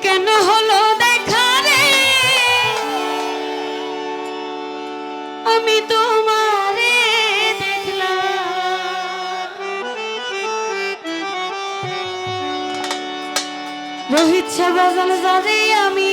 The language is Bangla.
কেন হলো দেখা রে? আমি তোমার দেখলাম। রোহিত সেবা জানে আমি